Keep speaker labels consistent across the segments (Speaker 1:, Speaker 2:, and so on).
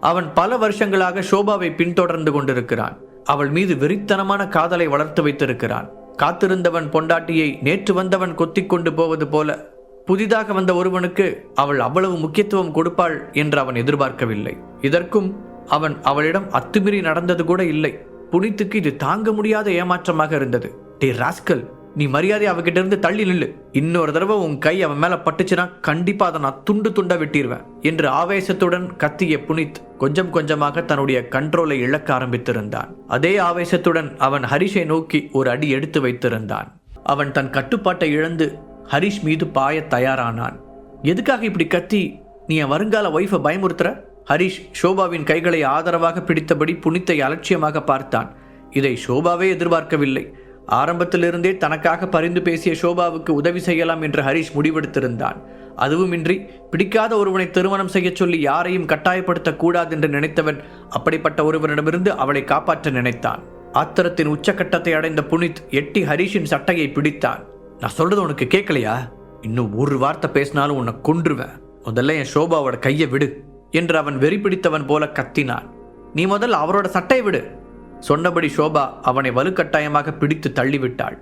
Speaker 1: அவன் பல வருஷங்களாக ஷோபாவை பின்தொடர்ந்து கொண்டிருக்கிறான். அவள் மீது வெறித்தனமான காதலை வளர்த்து வைத்திருக்கிறான். காத்திருந்தவன் பொண்டாட்டியை நேற்று வந்தவன் கொத்தி கொண்டு போவது போல புதிதாக வந்த ஒருவனுக்கு அவள் அவ்வளவு முக்கியத்துவம் கொடுப்பாள் என்று அவன் எதிர்பார்க்கவில்லை. இதற்கும் அவன் அவளிடம் அத்துமீறி நடந்தது கூட இல்லை. புனித்துக்கு இது தாங்க முடியாத ஏமாற்றமாக இருந்தது. டி ராஸ்கல் நீ மரியாதை அவகிட்ட இருந்து தள்ளி நில்லு. இன்னொரு தடவை உன் கை அவன் மேல பட்டுச்சுன்னா கண்டிப்பா அதை நான் துண்டு துண்டா வெட்டிடுவேன் என்று ஆவேசத்துடன் கத்திய புனித் கொஞ்சம் கொஞ்சமாக தன்னுடைய கண்ட்ரோலை இழக்க ஆரம்பித்திருந்தான். அதே ஆவேசத்துடன் அவன் ஹரிஷை நோக்கி ஒரு அடி எடுத்து வைத்திருந்தான். அவன் தன் கட்டுப்பாட்டை இழந்து ஹரிஷ் மீது பாய தயாரானான். எதுக்காக இப்படி கத்தி? நீ என் வருங்கால ஒய்ஃபை பயமுறுத்துற? ஹரிஷ் ஷோபாவின் கைகளை ஆதரவாக பிடித்தபடி புனித்தை அலட்சியமாக பார்த்தான். இதை ஷோபாவே எதிர்பார்க்கவில்லை. ஆரம்பத்திலிருந்தே தனக்காக பரிந்து பேசிய ஷோபாவுக்கு உதவி செய்யலாம் என்று ஹரிஷ் முடிவெடுத்திருந்தான். அதுவுமின்றி பிடிக்காத ஒருவனை திருமணம் செய்யச் சொல்லி யாரையும் கட்டாயப்படுத்தக்கூடாது என்று நினைத்தவன் அப்படிப்பட்ட ஒருவனிடமிருந்து அவளை காப்பாற்ற நினைத்தான். ஆத்திரத்தின் உச்சக்கட்டத்தை அடைந்த புனித் எட்டி ஹரிஷின் சட்டையை பிடித்தான். நான் சொல்றது உனக்கு கேட்கலையா? இன்னும் ஒரு வார்த்தை பேசினாலும் உன்னை கொன்றுவேன் முதல்ல என் ஷோபாவோட கையை விடு என்று அவன் வெறி பிடித்தவன் போல கத்தினான். நீ முதல்ல அவரோட சட்டையை விடு. சொன்னபடி ஷோபா அவனை வலுக்கட்டாயமாக பிடித்து தள்ளிவிட்டாள்.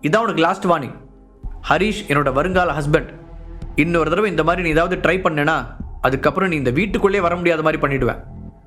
Speaker 1: இதான் உனக்கு லாஸ்ட் வார்னிங் ஹரிஷ் என்னோட வருங்கால ஹஸ்பண்ட் இன்னொரு தடவை இந்த மாதிரி நீ ஏதாவது ட்ரை பண்ணனா அதுக்கப்புறம் நீ இந்த வீட்டுக்குள்ளே வர முடியாத மாதிரி பண்ணிடுவேன்.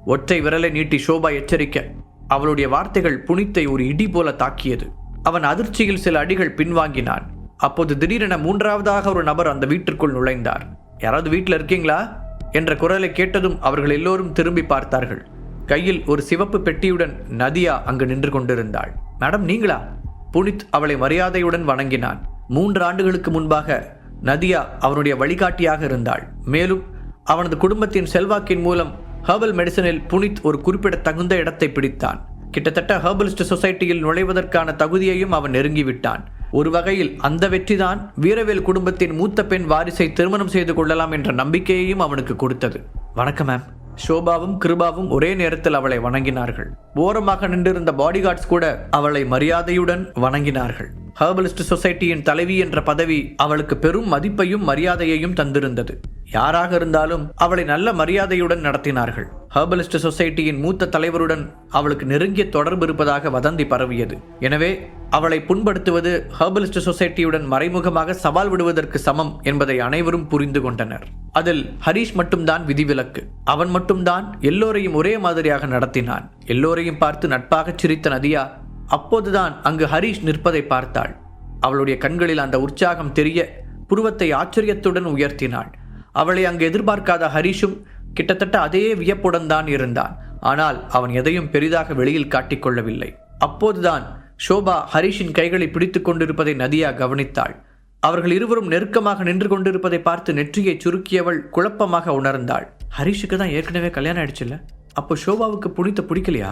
Speaker 1: ஒற்றை விரலை நீட்டி ஷோபா எச்சரிக்க அவளுடைய வார்த்தைகள் புனித்தை ஒரு இடி போல தாக்கியது. அவன் அதிர்ச்சியில் சில அடிகள் பின்வாங்கினான். அப்போது திடீரென மூன்றாவதாக ஒரு நபர் அந்த வீட்டிற்குள் நுழைந்தார். யாராவது வீட்டில் இருக்கீங்களா? என்ற குரலை கேட்டதும் அவர்கள் எல்லோரும் திரும்பி பார்த்தார்கள். கையில் ஒரு சிவப்பு பெட்டியுடன் நதியா அங்கு நின்று கொண்டிருந்தாள். மேடம் நீங்களா? புனித் அவளை மரியாதையுடன் வணங்கினான். மூன்று ஆண்டுகளுக்கு முன்பாக நதியா அவனுடைய வழிகாட்டியாக இருந்தாள். மேலும் அவனது குடும்பத்தின் செல்வாக்கின் மூலம் ஹெர்பல் மெடிசனில் புனித் ஒரு குறிப்பிட தகுந்த இடத்தை பிடித்தான். கிட்டத்தட்ட ஹெர்பலிஸ்ட் சொசைட்டியில் நுழைவதற்கான தகுதியையும் அவன் நெருங்கிவிட்டான். ஒரு வகையில் அந்த வெற்றிதான் வீரவேல் குடும்பத்தின் மூத்த பெண் வாரிசை திருமணம் செய்து கொள்ளலாம் என்ற நம்பிக்கையையும் அவனுக்கு கொடுத்தது. வணக்கம் மேம். ஷோபாவும் கிருபாவும் ஒரே நேரத்தில் அவளை வணங்கினார்கள். ஓரமாக நின்றிருந்த பாடிகார்ட்ஸ் கூட அவளை மரியாதையுடன் வணங்கினார்கள். ஹர்பலிஸ்ட் சொசைட்டியின் தலைவி என்ற பதவி அவளுக்கு பெரும் மதிப்பையும் மரியாதையையும் தந்திருந்தது. யாராக இருந்தாலும் அவளை நல்ல மரியாதையுடன் நடத்தினார்கள். ஹர்பலிஸ்ட் சொசைட்டியின் மூத்த தலைவருடன் அவளுக்கு நெருங்கிய தொடர்பு இருப்பதாக வதந்தி பரவியது. எனவே அவளை புண்படுத்துவது ஹர்பலிஸ்ட் சொசைட்டியுடன் மறைமுகமாக சவால் விடுவதற்கு சமம் என்பதை அனைவரும் புரிந்து கொண்டனர். அதில் ஹரீஷ் மட்டும்தான் விதிவிலக்கு. அவன் மட்டும்தான் எல்லோரையும் ஒரே மாதிரியாக நடத்தினான். எல்லோரையும் பார்த்து நட்பாகச் சிரித்த நதியா அப்போதுதான் அங்கு ஹரீஷ் நிற்பதை பார்த்தாள். அவளுடைய கண்களில் அந்த உற்சாகம் தெரிய புருவத்தை ஆச்சரியத்துடன் உயர்த்தினாள். அவளை அங்கு எதிர்பார்க்காத ஹரிஷும் கிட்டத்தட்ட அதே வியப்புடன் தான் இருந்தான். ஆனால் அவன் எதையும் பெரிதாக வெளியில் காட்டிக்கொள்ளவில்லை அப்போதுதான் ஷோபா ஹரிஷின் கைகளை பிடித்துக் கொண்டிருப்பதை நதியா கவனித்தாள். அவர்கள் இருவரும் நெருக்கமாக நின்று கொண்டிருப்பதை பார்த்து நெற்றியை சுருக்கியவள் குழப்பமாக உணர்ந்தாள். ஹரிஷுக்கு தான் ஏற்கனவே கல்யாணம் ஆயிடுச்சுல்ல? அப்போ ஷோபாவுக்கு புனித்த பிடிக்கலையா?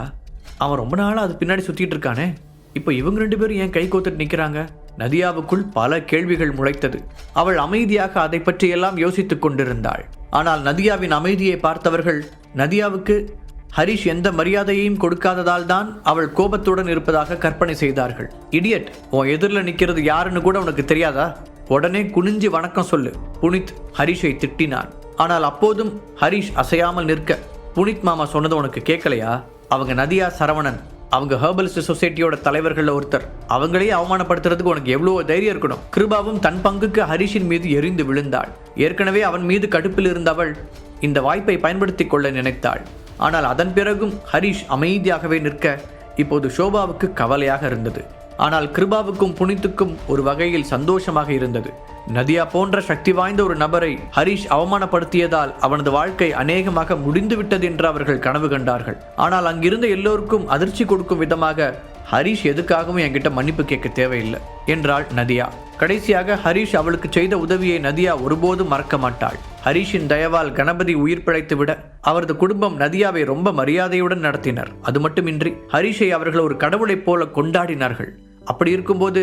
Speaker 1: அவன் ரொம்ப நாளாக அது பின்னாடி சுற்றிட்டு இருக்கானே? இப்போ இவங்க ரெண்டு பேரும் ஏன் கை கோத்துட்டு நிற்கிறாங்க நதியாவுக்குள் பல கேள்விகள் முளைத்தது. அவள் அமைதியாக அதை பற்றியெல்லாம் யோசித்துக் கொண்டிருந்தாள். ஆனால் நதியாவின் அமைதியை பார்த்தவர்கள் நதியாவுக்கு ஹரிஷ் எந்த மரியாதையையும் கொடுக்காததால் தான் அவள் கோபத்துடன் இருப்பதாக கற்பனை செய்தார்கள். இடியட் உன் எதிரில் நிற்கிறது யாருன்னு கூட உனக்கு தெரியாதா? உடனே குனிஞ்சு வணக்கம் சொல்லு. புனித் ஹரிஷை திட்டினான். ஆனால் அப்போதும் ஹரிஷ் அசையாமல் நிற்க புனித் மாமா சொன்னது உனக்கு கேட்கலையா? அவங்க நதியா சரவணன். அவங்க ஹெர்பலிஸ்ட் சொசைட்டியோட தலைவர்களில் ஒருத்தர். அவங்களையே அவமானப்படுத்துறதுக்கு உனக்கு எவ்வளோ தைரியம் இருக்கணும். கிருபாவும் தன் பங்குக்கு ஹரிஷின் மீது எரிந்து விழுந்தாள். ஏற்கனவே அவன் மீது கடுப்பில் இருந்தவள் இந்த வாய்ப்பை பயன்படுத்தி கொள்ள நினைத்தாள். ஆனால் அதன் பிறகும் ஹரிஷ் அமைதியாகவே நிற்க இப்போது ஷோபாவுக்கு கவலையாக இருந்தது. ஆனால் கிருபாவுக்கும் புனித்துக்கும் ஒரு வகையில் சந்தோஷமாக இருந்தது. நதியா போன்ற சக்தி வாய்ந்த ஒரு நபரை ஹரிஷ் அவமானப்படுத்தியதால் அவனது வாழ்க்கை அநேகமாக முடிந்துவிட்டது என்று அவர்கள் கனவு கண்டார்கள். ஆனால் அங்கிருந்த எல்லோருக்கும் அதிர்ச்சி கொடுக்கும் விதமாக ஹரிஷ் எதுக்காகவும் என்கிட்ட மன்னிப்பு கேட்க தேவையில்லை என்றாள் நதியா. கடைசியாக ஹரிஷ் அவளுக்கு செய்த உதவியை நதியா ஒருபோதும் மறக்க மாட்டாள். ஹரிஷின் தயவால் கணபதி உயிர் பிழைத்து விட அவரது குடும்பம் நதியாவை ரொம்ப மரியாதையுடன் நடத்தினர். அது மட்டுமின்றி ஹரிஷை அவர்கள் ஒரு கடவுளைப் போல கொண்டாடினார்கள். அப்படி இருக்கும்போது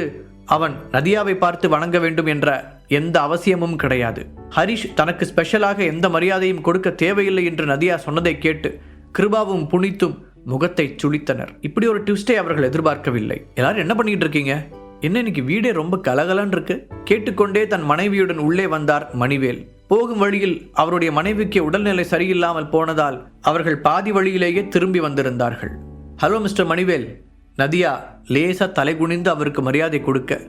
Speaker 1: அவன் நதியாவை பார்த்து வணங்க வேண்டும் என்ற எந்த அவசியமும் கிடையாது. ஹரிஷ் தனக்கு ஸ்பெஷலாக எந்த மரியாதையும் கொடுக்க தேவையில்லை என்று நதியா சொன்னதை கேட்டு கிருபாவும் புனித்தும் முகத்தை சுளித்தனர் இப்படி ஒரு ட்விஸ்டை அவர்கள் எதிர்பார்க்கவில்லை. எல்லாரும் என்ன பண்ணிட்டு இருக்கீங்க? என்ன இன்னைக்கு வீடே ரொம்ப கலகலன்னு இருக்கு? கேட்டுக்கொண்டே தன் மனைவியுடன் உள்ளே வந்தார் மணிவேல். போகும் வழியில் அவருடைய மனைவிக்கு உடல்நிலை சரியில்லாமல் போனதால் அவர்கள் பாதி வழியிலேயே திரும்பி வந்திருந்தார்கள். Hello mister Manivel. நதியா லேசா தலைகுனிந்து அவருக்கு மரியாதை கொடுக்க.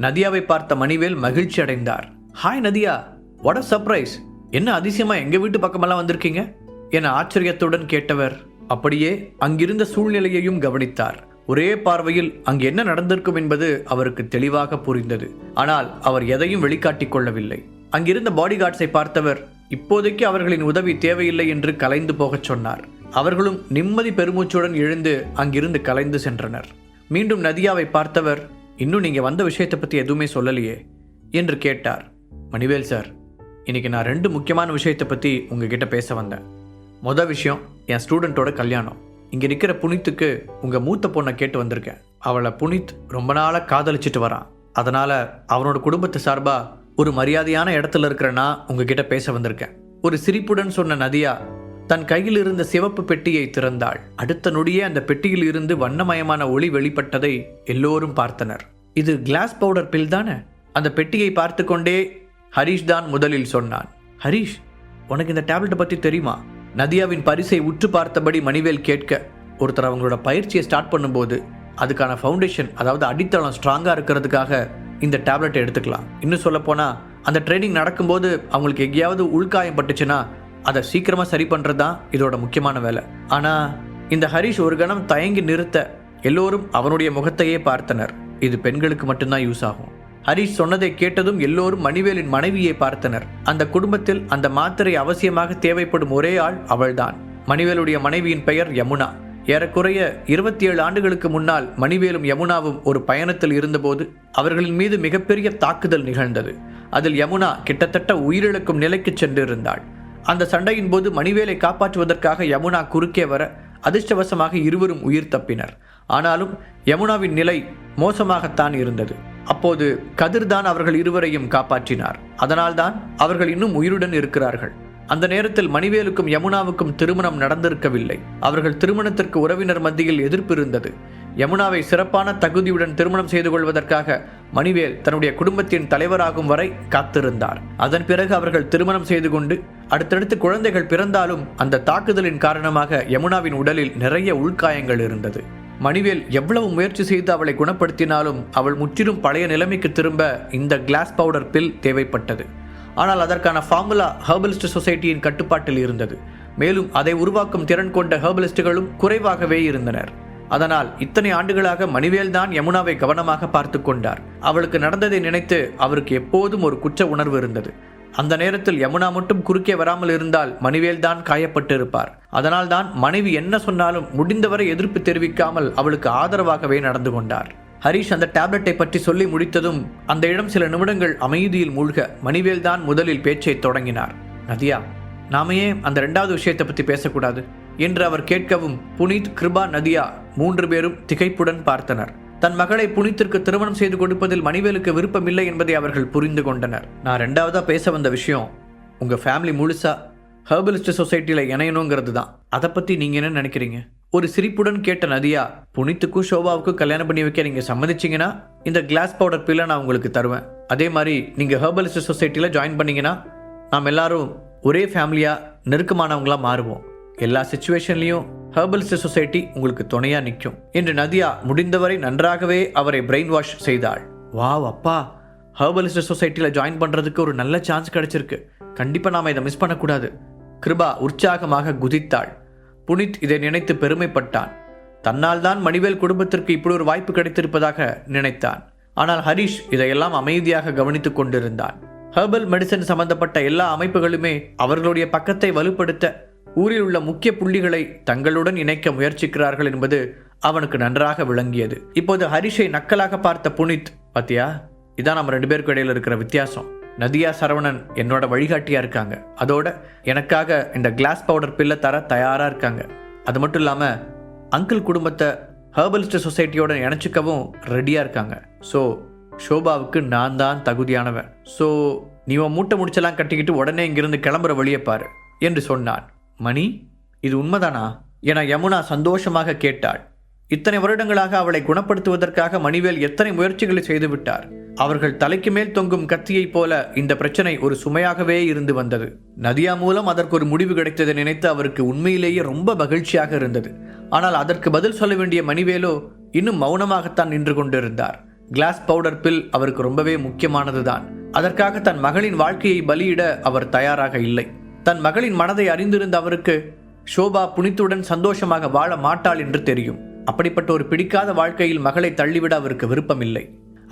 Speaker 1: நதியாவை பார்த்த மணிவேல் மகிழ்ச்சி அடைந்தார். Hi Nadiya. What a surprise என்ன அதிசயமா எங்க வீட்டு பக்கமெல்லாம் வந்திருக்கீங்க? என ஆச்சரியத்துடன் கேட்டவர். அப்படியே அங்கிருந்த சூழ்நிலையையும் கவனித்தார். ஒரே பார்வையில் அங்கு என்ன நடந்திருக்கும் என்பது அவருக்கு தெளிவாக புரிந்தது. ஆனால் அவர் எதையும் வெளிக்காட்டிக் கொள்ளவில்லை. அங்கிருந்த பாடிகார்ட்ஸை பார்த்தவர் இப்போதைக்கு அவர்களின் உதவி தேவையில்லை என்று கலைந்து போகச் சொன்னார். அவர்களும் நிம்மதி பெருமூச்சுடன் எழுந்து அங்கிருந்து கலைந்து சென்றனர். மீண்டும் நதியாவை பார்த்தவர் இன்னும் நீங்கள் வந்த விஷயத்தை பற்றி எதுவுமே சொல்லலையே என்று கேட்டார். மணிவேல் சார் இன்றைக்கி நான் ரெண்டு முக்கியமான விஷயத்தை பற்றி உங்ககிட்ட பேச வந்தேன். மொதல் விஷயம் என் ஸ்டூடெண்ட்டோட கல்யாணம். இங்கே நிற்கிற புனித்துக்கு உங்கள் மூத்த பொண்ணை கேட்டு வந்திருக்கேன். அவளை புனித் ரொம்ப நாளாக காதலிச்சிட்டு வரான். அதனால் அவனோட குடும்பத்து சார்பாக ஒரு மரியாதையான இடத்துல இருக்கிற நான் உங்ககிட்ட பேச வந்திருக்கேன். ஒரு சிரிப்புடன் சொன்ன நதியா தன் கையில் இருந்த சிவப்பு பெட்டியை திறந்தாள். அடுத்த நொடியே அந்த பெட்டியில் இருந்து வண்ணமயமான ஒளி வெளிப்பட்டதை எல்லோரும் பார்த்தனர். இது கிளாஸ் பவுடர் பில் தானே? அந்த பெட்டியை பார்த்து கொண்டே ஹரிஷ் தான் முதலில் சொன்னான். ஹரிஷ் உனக்கு இந்த டேப்லெட்டை பற்றி தெரியுமா? நதியாவின் பரிசை உற்று பார்த்தபடி மணிவேல் கேட்க ஒருத்தர் அவங்களோட பயிற்சியை ஸ்டார்ட் பண்ணும்போது அதுக்கான ஃபவுண்டேஷன் அதாவது அடித்தளம் ஸ்ட்ராங்காக இருக்கிறதுக்காக இந்த டேப்லெட்டை எடுத்துக்கலாம். இன்னும் சொல்லப்போனால் அந்த ட்ரைனிங் நடக்கும்போது அவங்களுக்கு எங்கேயாவது உள்காயம் பட்டுச்சுன்னா அதை சீக்கிரமாக சரி பண்ணுறது தான் இதோட முக்கியமான வேலை. ஆனால் இந்த ஹரிஷ் ஒரு கணம் தயங்கி நிறுத்த எல்லோரும் அவனுடைய முகத்தையே பார்த்தனர். இது பெண்களுக்கு மட்டும்தான் யூஸ் ஆகும். ஹரிஷ் சொன்னதை கேட்டதும் எல்லோரும் மணிவேலின் மனைவியை பார்த்தனர். அந்த குடும்பத்தில் அந்த மாத்திரை அவசியமாக தேவைப்படும் ஒரே ஆள் அவள்தான். மணிவேலுடைய மனைவியின் பெயர் யமுனா. ஏறக்குறைய இருபத்தி ஏழு ஆண்டுகளுக்கு முன்னால் மணிவேலும் யமுனாவும் ஒரு பயணத்தில் இருந்தபோது அவர்களின் மீது மிகப்பெரிய தாக்குதல் நிகழ்ந்தது. அதில் யமுனா கிட்டத்தட்ட உயிரிழக்கும் நிலைக்கு சென்றிருந்தாள். அந்த சண்டையின் போது மணிவேலை காப்பாற்றுவதற்காக யமுனா குறுக்கே வர அதிர்ஷ்டவசமாக இருவரும் உயிர் தப்பினர். ஆனாலும் யமுனாவின் நிலை மோசமாகத்தான் இருந்தது. அப்போது கதிர்தான் அவர்கள் இருவரையும் காப்பாற்றினார். அதனால்தான் அவர்கள் இன்னும் உயிருடன் இருக்கிறார்கள். அந்த நேரத்தில் மணிவேலுக்கும் யமுனாவுக்கும் திருமணம் நடந்திருக்கவில்லை. அவர்கள் திருமணத்திற்கு உறவினர் மத்தியில் எதிர்ப்பு இருந்தது யமுனாவை சிறப்பான தகுதியுடன் திருமணம் செய்து கொள்வதற்காக மணிவேல் தன்னுடைய குடும்பத்தின் தலைவராகும் வரை காத்திருந்தார். அதன் பிறகு அவர்கள் திருமணம் செய்து கொண்டு அடுத்தடுத்து குழந்தைகள் பிறந்தாலும் அந்த தாக்குதலின் காரணமாக யமுனாவின் உடலில் நிறைய உள்காயங்கள் இருந்தது. மணிவேல் எவ்வளவு முயற்சி செய்து அவளை குணப்படுத்தினாலும் அவள் முற்றிலும் பழைய நிலைமைக்கு திரும்ப இந்த கிளாஸ் பவுடர் பில் தேவைப்பட்டது. ஆனால் அதற்கான ஃபார்முலா ஹெர்பலிஸ்ட் சொசைட்டியின் கட்டுப்பாட்டில் இருந்தது. மேலும் அதை உருவாக்கும் திறன் கொண்ட ஹெர்பலிஸ்டுகளும் குறைவாகவே இருந்தனர். அதனால் இத்தனை ஆண்டுகளாக மணிவேல் தான் யமுனாவை கவனமாக பார்த்து கொண்டார். அவளுக்கு நடந்ததை நினைத்து அவருக்கு எப்போதும் ஒரு குற்ற உணர்வு இருந்தது. அந்த நேரத்தில் யமுனா மட்டும் குறுக்கே வராமல் இருந்தால் மணிவேல் தான் காயப்பட்டிருப்பார். அதனால் தான் மனைவி என்ன சொன்னாலும் முடிந்தவரை எதிர்ப்பு தெரிவிக்காமல் அவளுக்கு ஆதரவாகவே நடந்து கொண்டார். ஹரிஷ் அந்த டேப்லெட்டை பற்றி சொல்லி முடித்ததும் அந்த இடம் சில நிமிடங்கள் அமைதியில் மூழ்க மணிவேல் தான் முதலில் பேச்சை தொடங்கினார். நதியா நாம ஏன் அந்த ரெண்டாவது விஷயத்தை பற்றி பேசக்கூடாது? என்று அவர் கேட்கவும் புனித் கிருபா நதியா மூன்று பேரும் திகைப்புடன் பார்த்தனர். தன் மகளை புனித்திற்கு திருமணம் செய்து கொடுப்பதில் மணிவேலுக்கு விருப்பம் இல்லை என்பதை அவர்கள் புரிந்து கொண்டனர். நான் ரெண்டாவதாக பேச வந்த விஷயம் உங்கள் ஃபேமிலி முழுசாக ஹர்பலிஸ்ட் சொசைட்டியில் இணையணுங்கிறது தான் அதை பற்றி நீங்கள் என்ன நினைக்கிறீங்க? ஒரு சிரிப்புடன் கேட்ட நதியா புனித்துக்கும் ஷோபாவுக்கும் கல்யாணம் பண்ணி வைக்க நீங்கள் சம்மதிச்சீங்கன்னா இந்த கிளாஸ் பவுடர் பில்லை நான் உங்களுக்கு தருவேன். அதே மாதிரி நீங்கள் ஹெர்பலிஸ்ட் சொசைட்டியில் ஜாயின் பண்ணிங்கன்னா நாம் எல்லாரும் ஒரே ஃபேமிலியாக நெருக்கமானவங்களாக மாறுவோம். எல்லா சுச்சுவேஷன்லேயும் ஹெர்பலிஸ்ட் சொசைட்டி உங்களுக்கு துணையா நிற்கும். என்று நதியா முடிந்தவரை நன்றாகவே அவரை பிரெயின் வாஷ் செய்தாள். வாவ் அப்பா. ஹெர்பலிஸ்ட் சொசைட்டியில் ஜாயின் பண்ணுறதுக்கு ஒரு நல்ல சான்ஸ் கிடைச்சிருக்கு. கண்டிப்பாக நாம் இதை மிஸ் பண்ணக்கூடாது. கிருபா உற்சாகமாக குதித்தாள். புனித் இதை நினைத்து பெருமைப்பட்டான். தன்னால் தான் மணிவேல் குடும்பத்திற்கு இப்படி ஒரு வாய்ப்பு கிடைத்திருப்பதாக நினைத்தான். ஆனால் ஹரிஷ் இதையெல்லாம் அமைதியாக கவனித்துக் கொண்டிருந்தான். ஹெர்பல் மெடிசன் சம்பந்தப்பட்ட எல்லா அமைப்புகளுமே அவர்களுடைய பக்கத்தை வலுப்படுத்த ஊரில் உள்ள முக்கிய புள்ளிகளை தங்களுடன் இணைக்க முயற்சிக்கிறார்கள் என்பது அவனுக்கு நன்றாக விளங்கியது. இப்போது ஹரிஷை நக்கலாக பார்த்த புனித் பாத்தியா இதான் நம்ம ரெண்டு பேருக்கு இடையில இருக்கிற வித்தியாசம். நதியா சரவணன் என்னோட வழிகாட்டியா இருக்காங்க. அதோட எனக்காக இந்த கிளாஸ் பவுடர் பில்லை தர தயாரா இருக்காங்க. அது மட்டும் இல்லாம அங்கிள் குடும்பத்தை ஹெர்பலிஸ்ட் சொசைட்டியோட இணைச்சிக்கவும் ரெடியா இருக்காங்க. ஸோ ஷோபாவுக்கு நான் தான் தகுதியானவன். ஸோ நீ உன் மூட்டை முடிச்செல்லாம் கட்டிக்கிட்டு உடனே இங்கிருந்து கிளம்புற வழியை பாரு என்று சொன்னான். மணி இது உண்மைதானா? என யமுனா சந்தோஷமாக கேட்டாள். இத்தனை வருடங்களாக அவளை குணப்படுத்துவதற்காக மணிவேல் எத்தனை முயற்சிகளை செய்துவிட்டார் அவர்கள் தலைக்கு மேல் தொங்கும் கத்தியைப் போல இந்த பிரச்சனை ஒரு சுமையாகவே இருந்து வந்தது. நதியா மூலம் அதற்கு ஒரு முடிவு கிடைத்ததை நினைத்து அவருக்கு உண்மையிலேயே ரொம்ப மகிழ்ச்சியாக இருந்தது. ஆனால் அதற்கு பதில் சொல்ல வேண்டிய மணிவேலோ இன்னும் மௌனமாகத்தான் நின்று கொண்டிருந்தார். கிளாஸ் பவுடர் பில் அவருக்கு ரொம்பவே முக்கியமானதுதான். அதற்காக தன் மகளின் வாழ்க்கையை பலியிட அவர் தயாராக இல்லை. தன் மகளின் மனதை அறிந்திருந்த அவருக்கு ஷோபா புனித்துடன் சந்தோஷமாக வாழ மாட்டாள் என்று தெரியும். அப்படிப்பட்ட ஒரு பிடிக்காத வாழ்க்கையில் மகளை தள்ளிவிட அவருக்கு விருப்பமில்லை.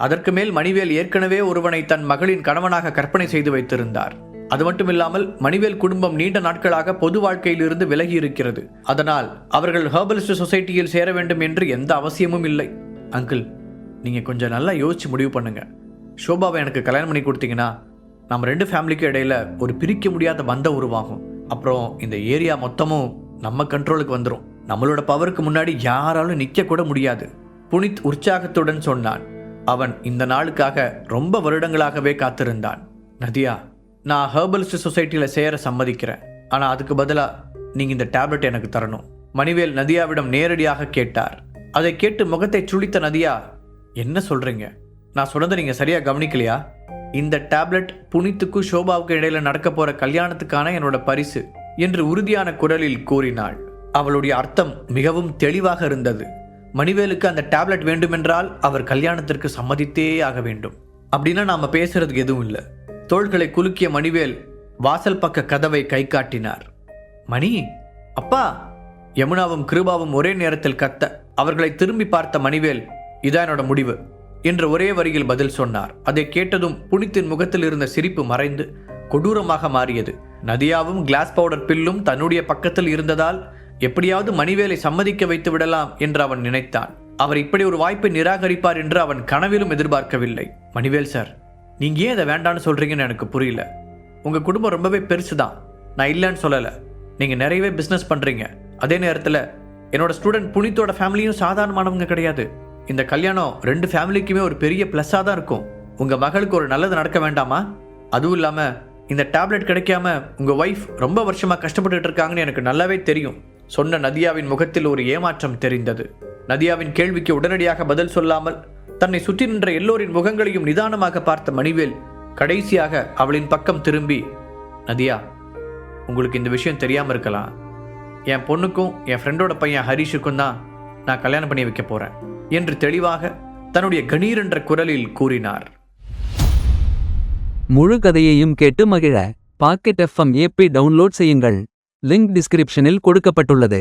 Speaker 1: அதற்கு மேல் மணிவேல் ஏற்கனவே ஒருவனை தன் மகளின் கணவனாக கற்பனை செய்து வைத்திருந்தார். அது மட்டுமில்லாமல் மணிவேல் குடும்பம் நீண்ட நாட்களாக பொது வாழ்க்கையிலிருந்து விலகி இருக்கிறது அதனால் அவர்கள் ஹெர்பலிஸ்ட் சொசைட்டியில் சேர வேண்டும் என்று எந்த அவசியமும் இல்லை. அங்கிள் நீங்கள் கொஞ்சம் நல்லா யோசிச்சு முடிவு பண்ணுங்க. ஷோபாவை எனக்கு கல்யாணம் பண்ணி கொடுத்தீங்கன்னா நம்ம ரெண்டு ஃபேமிலிக்கும் இடையில் ஒரு பிரிக்க முடியாத பந்தம் உருவாகும். அப்புறம் இந்த ஏரியா மொத்தமும் நம்ம கண்ட்ரோலுக்கு வந்துடும் நம்மளோட பவருக்கு முன்னாடி யாராலும் நிற்க கூட முடியாது. புனித் உற்சாகத்துடன் சொன்னான். அவன் இந்த நாளுக்காக ரொம்ப வருடங்களாகவே காத்திருந்தான். நதியா நான் ஹெர்பலிஸ்ட் சொசைட்டியில் சேர சம்மதிக்கிறேன். ஆனால் அதுக்கு பதிலாக நீங்கள் இந்த டேப்லெட் எனக்கு தரணும். மணிவேல் நதியாவிடம் நேரடியாக கேட்டார். அதை கேட்டு முகத்தை சுளித்த நதியா என்ன சொல்கிறீங்க நான் சொன்னதை நீங்கள் சரியாக கவனிக்கலையா? இந்த டேப்லெட் புனித்துக்கும் ஷோபாவுக்கு இடையில நடக்க போற கல்யாணத்துக்கான என்னோட பரிசு என்று உறுதியான குரலில் கூறினாள். அவளுடைய அர்த்தம் மிகவும் தெளிவாக இருந்தது. மணிவேலுக்கு அந்த டேப்லெட் வேண்டுமென்றால் அவர் கல்யாணத்திற்கு சம்மதித்தே ஆக வேண்டும். அப்படின்னா நாம பேசுறதுக்கு எதுவும் இல்லை. தோள்களை குலுக்கிய மணிவேல் வாசல் பக்க கதவை கை காட்டினார். மணி அப்பா! யமுனாவும் கிருபாவும் ஒரே நேரத்தில் கத்த அவர்களை திரும்பி பார்த்த மணிவேல் இதான் என்னோட முடிவு. என்ற ஒரே வரியில் பதில் சொன்னார். அதை கேட்டதும் புனித்தின் முகத்தில் இருந்த சிரிப்பு மறைந்து கொடூரமாக மாறியது. நதியாவும் கிளாஸ் பவுடர் பில்லும் தன்னுடைய பக்கத்தில் இருந்ததால் எப்படியாவது மணிவேலை சம்மதிக்க வைத்து விடலாம் என்று அவன் நினைத்தான். அவர் இப்படி ஒரு வாய்ப்பை நிராகரிப்பார் என்று அவன் கனவிலும் எதிர்பார்க்கவில்லை. மணிவேல் சார் நீங்க ஏன் அதை வேண்டான்னு சொல்றீங்கன்னு எனக்கு புரியல. உங்க குடும்பம் ரொம்பவே பெருசு தான் நான் இல்லைன்னு சொல்லலை. நீங்க நிறையவே பிஸ்னஸ் பண்றீங்க. அதே நேரத்தில் என்னோட ஸ்டூடெண்ட் புனித்தோட ஃபேமிலியும் சாதாரணமானவங்க கிடையாது. இந்த கல்யாணம் ரெண்டு ஃபேமிலிக்குமே ஒரு பெரிய ப்ளஸ்ஸாக தான் இருக்கும். உங்கள் மகளுக்கு ஒரு நல்லது நடக்க வேண்டாமா? அதுவும் இல்லாமல் இந்த டேப்லெட் கிடைக்காம உங்கள் ஒய்ஃப் ரொம்ப வருஷமாக கஷ்டப்பட்டுட்டு இருக்காங்கன்னு எனக்கு நல்லாவே தெரியும். சொன்ன நதியாவின் முகத்தில் ஒரு ஏமாற்றம் தெரிந்தது. நதியாவின் கேள்விக்கு உடனடியாக பதில் சொல்லாமல் தன்னை சுற்றி நின்ற எல்லோரின் முகங்களையும் நிதானமாக பார்த்த மணிவேல் கடைசியாக அவளின் பக்கம் திரும்பி நதியா உங்களுக்கு இந்த விஷயம் தெரியாமல் இருக்கலாம். என் பொண்ணுக்கும் என் ஃப்ரெண்டோட பையன் ஹரிஷுக்கும் தான் நான் கல்யாணம் பண்ணி வைக்க போகிறேன் என்று தெளிவாக தன்னுடைய கணீர் என்ற குரலில் கூறினார்.
Speaker 2: முழு கதையையும் கேட்டு மகிழ பாக்கெட் எஃப்எம் ஏபி டவுன்லோட் செய்யுங்கள். லிங்க் டிஸ்கிரிப்ஷனில் கொடுக்கப்பட்டுள்ளது.